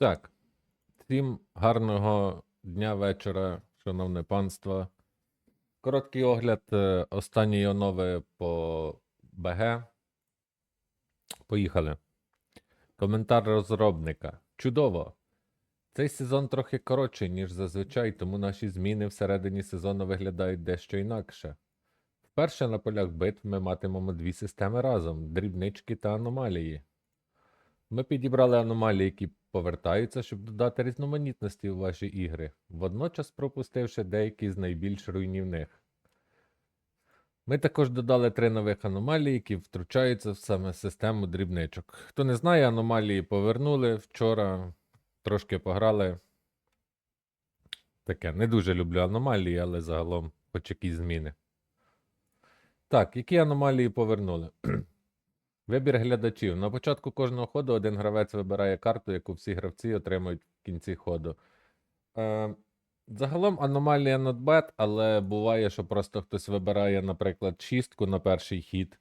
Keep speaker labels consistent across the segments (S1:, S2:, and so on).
S1: Так. Всім гарного дня, вечора, шановне панство. Короткий огляд е, останньої онови по БГ. Поїхали. Коментар розробника. Чудово! Цей сезон трохи коротший, ніж зазвичай, тому наші зміни всередині сезону виглядають дещо інакше. Вперше на полях битв ми матимемо дві системи разом: дрібнички та аномалії. Ми підібрали аномалії, які повертаються, щоб додати різноманітності у ваші ігри, водночас пропустивши деякі з найбільш руйнівних. Ми також додали три нових аномалії, які втручаються в саме систему дрібничок. Хто не знає, аномалії повернули вчора, трошки пограли. Таке, не дуже люблю аномалії, але загалом хоч якісь зміни. Так, які аномалії повернули? Вибір глядачів. На початку кожного ходу один гравець вибирає карту, яку всі гравці отримують в кінці ходу. Е, загалом аномалія bad, але буває, що просто хтось вибирає, наприклад, шістку на перший хід,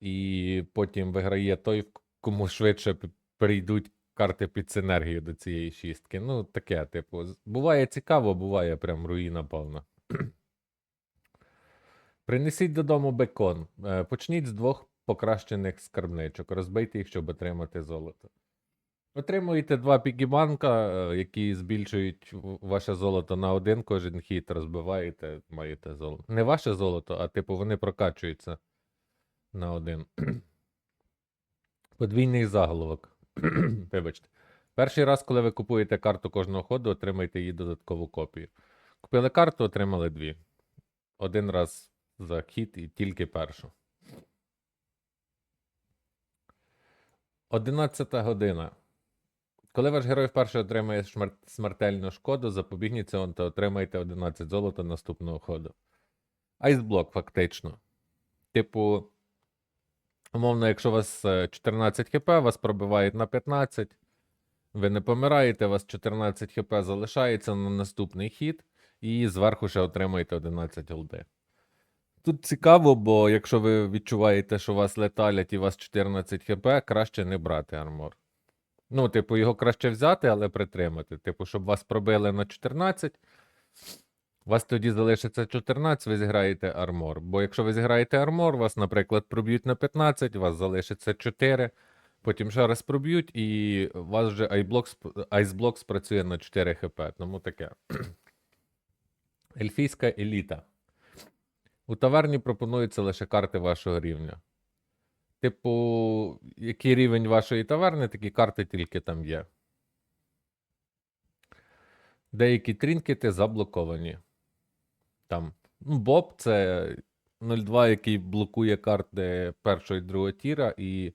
S1: і потім виграє той, кому швидше прийдуть карти під синергію до цієї шістки. Ну, таке, типу, буває цікаво, буває прям руїна повна. Принесіть додому бекон. Е, Почніть з двох покращених скарбничок. Розбийте їх, щоб отримати золото. Отримуєте два пігібанка, е, які збільшують ваше золото на один кожен хід, розбиваєте, маєте золото. Не ваше золото, а типу вони прокачуються на один. Подвійний заголовок. Вибачте. Перший раз, коли ви купуєте карту кожного ходу, отримайте її додаткову копію. Купили карту, отримали дві. Один раз за хід і тільки першу. Одинадцята година. Коли ваш герой вперше отримає смертельну шкоду, запобігніть цього та отримайте 11 золота наступного ходу. Айсблок, фактично. Типу, умовно, якщо у вас е, 14 хп, вас пробивають на 15. Ви не помираєте, у вас 14 хп залишається на наступний хід, і зверху ще отримаєте 11 голди. Тут цікаво, бо якщо ви відчуваєте, що вас леталять і у вас 14 хп, краще не брати армор. Ну, типу, його краще взяти, але притримати. Типу, щоб вас пробили на 14, у вас тоді залишиться 14, ви зіграєте армор. Бо якщо ви зіграєте армор, вас, наприклад, проб'ють на 15, у вас залишиться 4, потім ще раз проб'ють, і у вас вже айсблок спрацює на 4 хп. Тому таке. Ельфійська еліта. У таверні пропонуються лише карти вашого рівня. Типу, який рівень вашої таверни, такі карти тільки там є. Деякі трінкети заблоковані. Там. Ну, Боб це 02, який блокує карти першого і другого тіра, і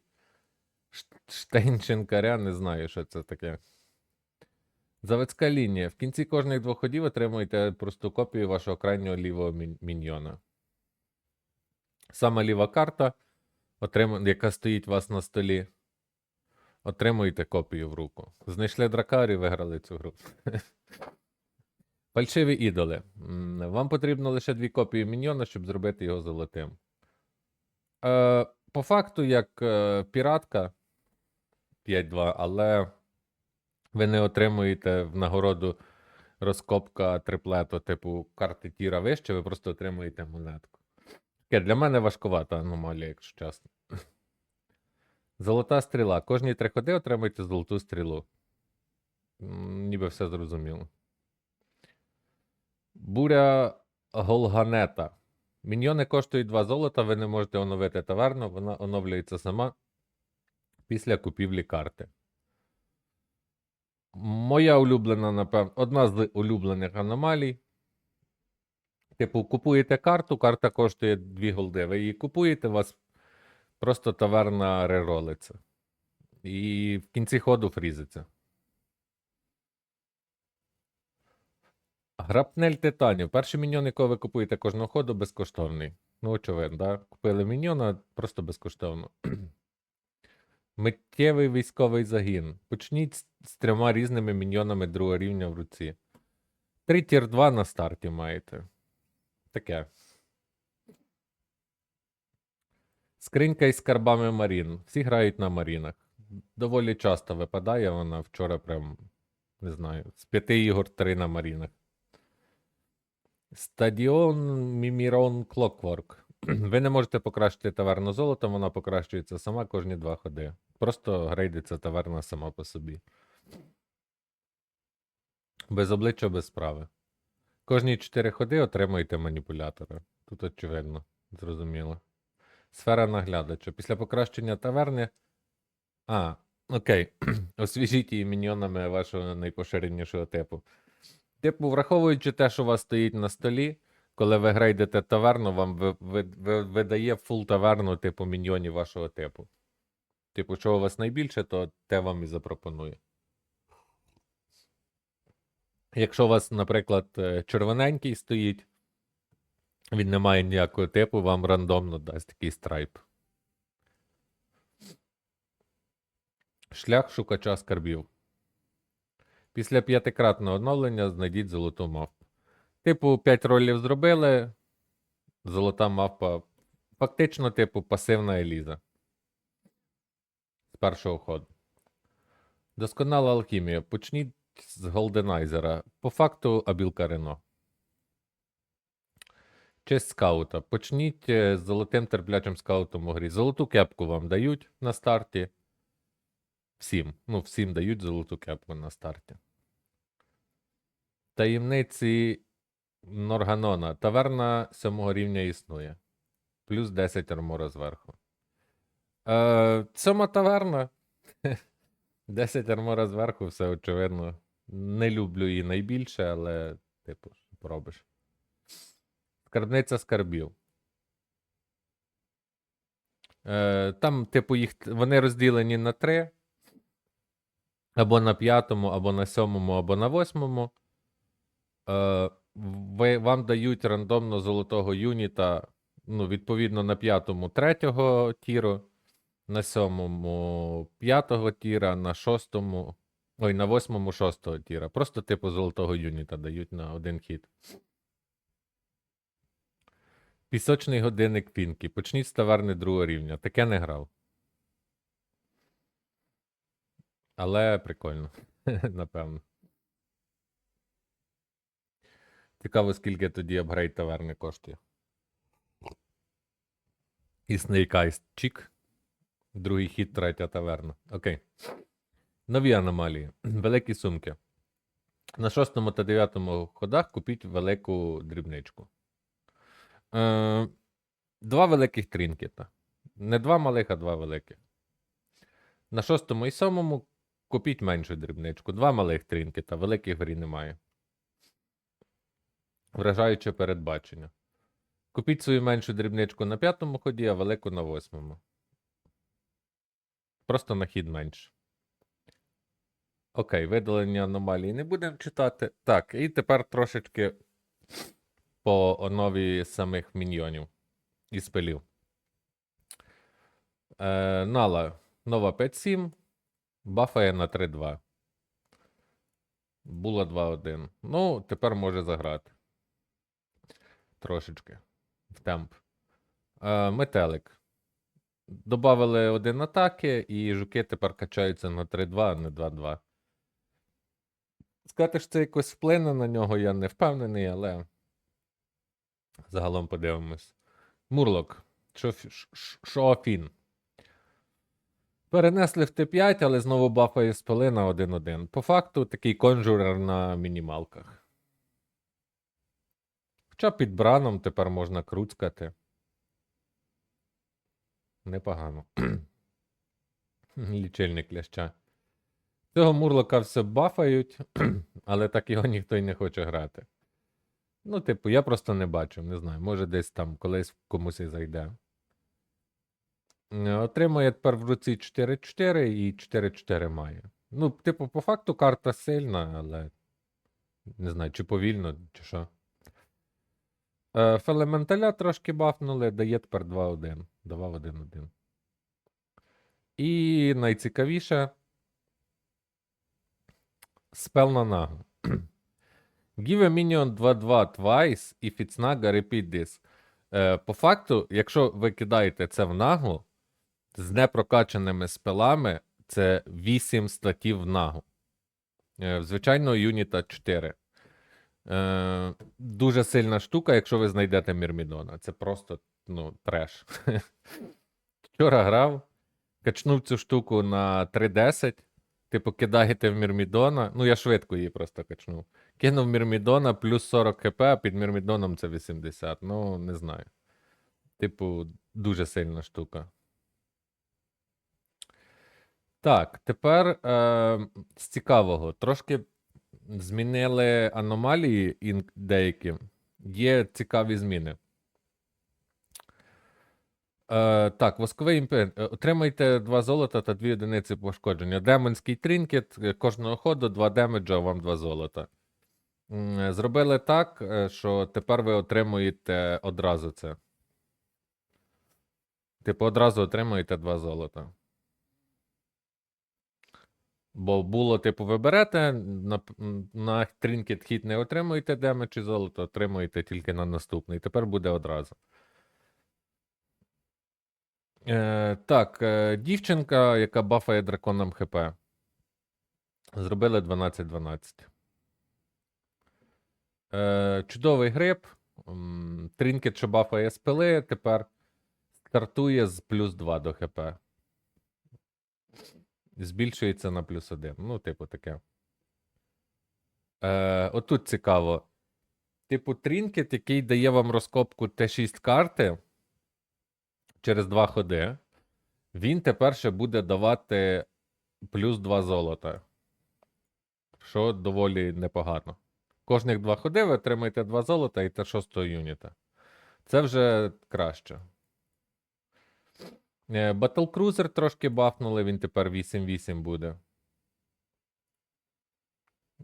S1: Штейнченкаря, не знаю, що це таке. Заводська лінія. В кінці кожних двох ходів отримуєте просту копію вашого крайнього лівого мін- міньйона. Сама ліва карта, яка стоїть у вас на столі. Отримуєте копію в руку. Знайшли дракарі, виграли цю гру. Фальшиві ідоли. Вам потрібно лише дві копії міньйона, щоб зробити його золотим. Е, по факту, як е, піратка 5-2, але ви не отримуєте в нагороду розкопка триплету, типу карти тіра вище, ви просто отримуєте монетку. Таке для мене важкувата аномалія, якщо чесно. Золота стріла. Кожні три ходи отримуєте золоту стрілу. Ніби все зрозуміло. Буря Голганета. Міньйони коштують 2 золота, ви не можете оновити таверну, вона оновлюється сама після купівлі карти. Моя улюблена, напевно, одна з улюблених аномалій. Типу, купуєте карту, карта коштує 2 голди. Ви її купуєте, у вас просто таверна реролиться. І в кінці ходу фрізиться. Грапнель титанів. Перший міньйон, якого ви купуєте кожного ходу, безкоштовний. Ну, очевидно, да? Купили міньйона просто безкоштовно. Миттєвий військовий загін. Почніть з трьома різними міньйонами другого рівня в руці. Три тір 2 на старті маєте. Таке. Скринька із скарбами Марін. Всі грають на Марінах. доволі часто випадає вона. Вчора прям, не знаю, з п'яти ігор три на марінах. Стадіон Мімірон Клокворк. Ви не можете покращити таверну золотом, вона покращується сама кожні два ходи. Просто грейдиться таверна сама по собі. Без обличчя, без справи. Кожні 4 ходи отримуєте маніпулятора. Тут очевидно, зрозуміло. Сфера наглядача. Після покращення таверни. А, окей. Освіжіть її міньйонами вашого найпоширенішого типу. Типу, враховуючи те, що у вас стоїть на столі, коли ви грейдите таверну, вам ви, ви, ви, видає фул таверну, типу, міньйонів вашого типу. Типу, що у вас найбільше, то те вам і запропонує. Якщо у вас, наприклад, е, червоненький стоїть, він не має ніякого типу, вам рандомно дасть такий страйп. Шлях шукача скарбів. Після п'ятикратного оновлення знайдіть золоту мавпу. Типу, 5 ролів зробили. Золота мавпа. Фактично, типу, пасивна еліза. З першого ходу. Досконала алхімія. Почніть з голденайзера. По факту абілка Рено. Честь скаута. Почніть е, з золотим терплячим скаутом у грі. Золоту кепку вам дають на старті. Всім. Ну, всім дають золоту кепку на старті. Таємниці Норганона. Таверна сьомого рівня існує. Плюс 10 армора зверху. Е, сьома таверна. 10 армора зверху, все очевидно. Не люблю її найбільше, але, типу, що. Скарбниця скарбів. Е, там, типу, їх вони розділені на три. Або на п'ятому, або на сьомому, або на восьмому. Е, ви, вам дають рандомно золотого юніта. Ну, відповідно, на п'ятому третього тіру, на сьомому п'ятого тіра, на шостому. Ой, на восьмому шостого тіра. Просто типу золотого юніта дають на один хід. Пісочний годинник Пінкі. Почніть з таверни другого рівня. Таке не грав. Але прикольно, напевно. Цікаво, скільки тоді апгрейд таверни коштує. І Snake Чік. Другий хід, третя таверна. Окей. Нові аномалії. Великі сумки. На шостому та дев'ятому ходах купіть велику дрібничку. Е, два великих трінкета. Не два малих, а два великих. На шостому і сьомому купіть меншу дрібничку. Два малих трінкета, великих грі немає. Вражаюче передбачення. Купіть свою меншу дрібничку на п'ятому ході, а велику на восьмому. Просто на хід менше. Окей, видалення аномалії не будемо читати. Так, і тепер трошечки по онові самих міньйонів і спелів. Е, Нала нова 5-7. Бафає на 3-2. Була 2-1. Ну, тепер може заграти. Трошечки. В темп. Е, метелик. Добавили один атаки, і жуки тепер качаються на 3-2, а не 2-2. Сказати, що це якось вплине на нього, я не впевнений, але загалом подивимось. Мурлок. Шоафін. Перенесли в Т5, але знову бафає спили на 1-1. По факту такий конжурер на мінімалках. Хоча під браном тепер можна круцкати. Непогано. Лічильник ляща. Цього мурлока все бафають, але так його ніхто й не хоче грати. Ну, типу, я просто не бачу, не знаю. Може десь там колись комусь і зайде. Е, Отримує тепер в руці 4-4 і 4-4 має. Ну, типу, по факту карта сильна, але не знаю, чи повільно, чи що. Е, Фелементаля трошки бафнули, дає тепер 2-1. Давав 1-1. І найцікавіше. Спел на нагу. Give a minion 2-2 twice if it's naga, repeat this. Е, по факту, якщо ви кидаєте це в нагу з непрокачаними спелами, це 8 статів в нагу. Е, в звичайного юніта 4. Е, дуже сильна штука, якщо ви знайдете Мірмідона. Це просто ну, треш. Вчора грав, качнув цю штуку на 3.10. Типу, кидаєте в Мірмідона. Ну, я швидко її просто качнув. Кинув Мірмідона плюс 40 хп, а під Мірмідоном це 80. Ну, не знаю. Типу, дуже сильна штука. Так, тепер е, з цікавого. Трошки змінили аномалії деякі. Є цікаві зміни. Е, так, восковий імпет. Е, Отримайте 2 золота та 2 одиниці пошкодження. Демонський тринкет. е, Кожного ходу 2 демеджа, вам 2 золота. Е, Зробили так, що тепер ви отримуєте одразу це. Типу, одразу отримуєте 2 золота. Бо було, типу, ви берете, на, на тринкет хід не отримуєте демедж і золото, отримуєте тільки на наступний. Тепер буде одразу. Е, так, е, дівчинка, яка бафає драконом ХП. Зробили 12-12. Е, чудовий гриб. Тринкет, що бафає спили, тепер стартує з плюс 2 до ХП. Збільшується на плюс 1. Ну, типу, таке. Е, отут цікаво. Типу, тринкет, який дає вам розкопку Т6 карти через 2 ходи, він тепер ще буде давати плюс 2 золота. Що доволі непогано. Кожних 2 ходи ви отримаєте 2 золота і Т6 юніта. Це вже краще. Cruiser трошки бафнули, він тепер 8-8 буде.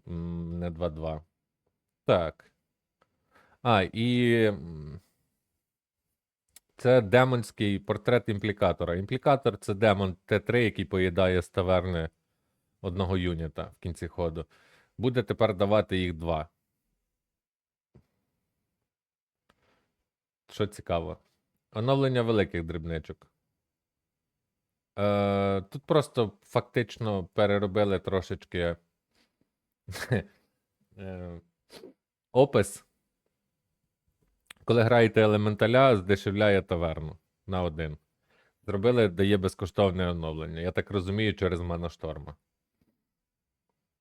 S1: Не 2-2. Так. А, і. Це демонський портрет імплікатора. Імплікатор це демон Т3, який поїдає з таверни одного юніта в кінці ходу. Буде тепер давати їх два. Що цікаво. Оновлення великих дрібничок. Е, тут просто фактично переробили трошечки е, опис. Коли граєте елементаля, здешевляє таверну на один. Зробили, дає безкоштовне оновлення. Я так розумію, через Маношторма.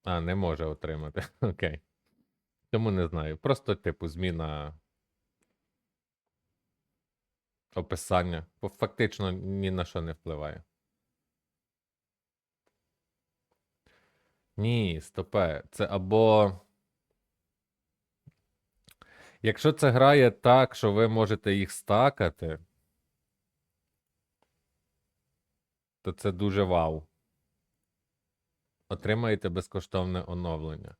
S1: А, не може отримати. Окей. Тому не знаю. Просто, типу, зміна описання. Фактично ні на що не впливає. Ні, стопе. Це або. Якщо це грає так, що ви можете їх стакати, то це дуже вау. Отримаєте безкоштовне оновлення.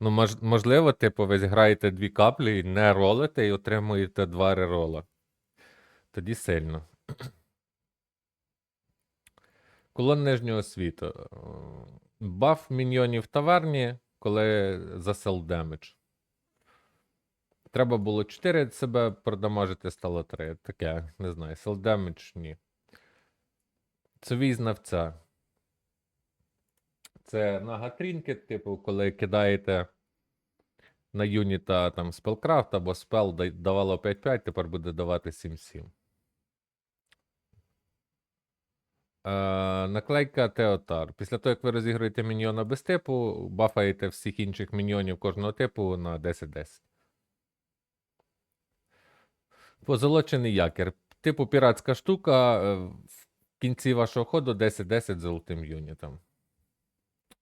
S1: Ну, мож, можливо, типу, ви зграєте дві каплі, і не ролите і отримуєте два рерола. Тоді сильно. Колон нижнього світу. Е, Баф міньйонів в таверні, коли за сел демедж. Треба було 4 себе продамажити, стало 3. Таке, не знаю. Сел демедж ні. Цовій знавця. Це нагатрінкет, типу, коли кидаєте на юніта там спелкрафт або спел давало 5-5, тепер буде давати 7-7. Е, наклейка Теотар. Після того, як ви розігруєте міньйона без типу, бафаєте всіх інших міньйонів кожного типу на 10-10. Позолочений якір. Типу піратська штука. е, В кінці вашого ходу 10-10 золотим юнітом.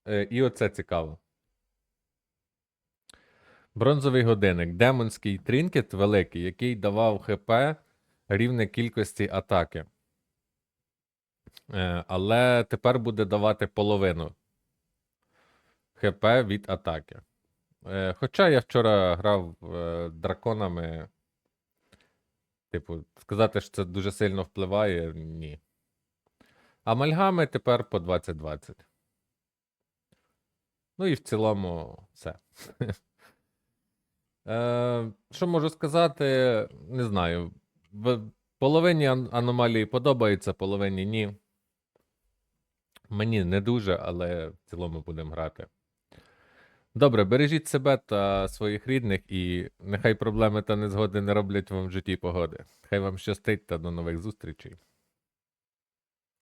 S1: Е, І оце цікаво. Бронзовий годинник. Демонський тринкет великий, який давав ХП рівне кількості атаки. Е, Але тепер буде давати половину ХП від атаки. Хоча я вчора грав драконами. Типу, сказати, що це дуже сильно впливає, ні. Амальгами тепер по 20-20. Ну і в цілому все. Е, що можу сказати? Не знаю. Половині аномалії подобається, половині ні. Мені не дуже, але в цілому будемо грати. Добре, бережіть себе та своїх рідних, і нехай проблеми та незгоди не роблять вам в житті погоди. Хай вам щастить та до нових зустрічей.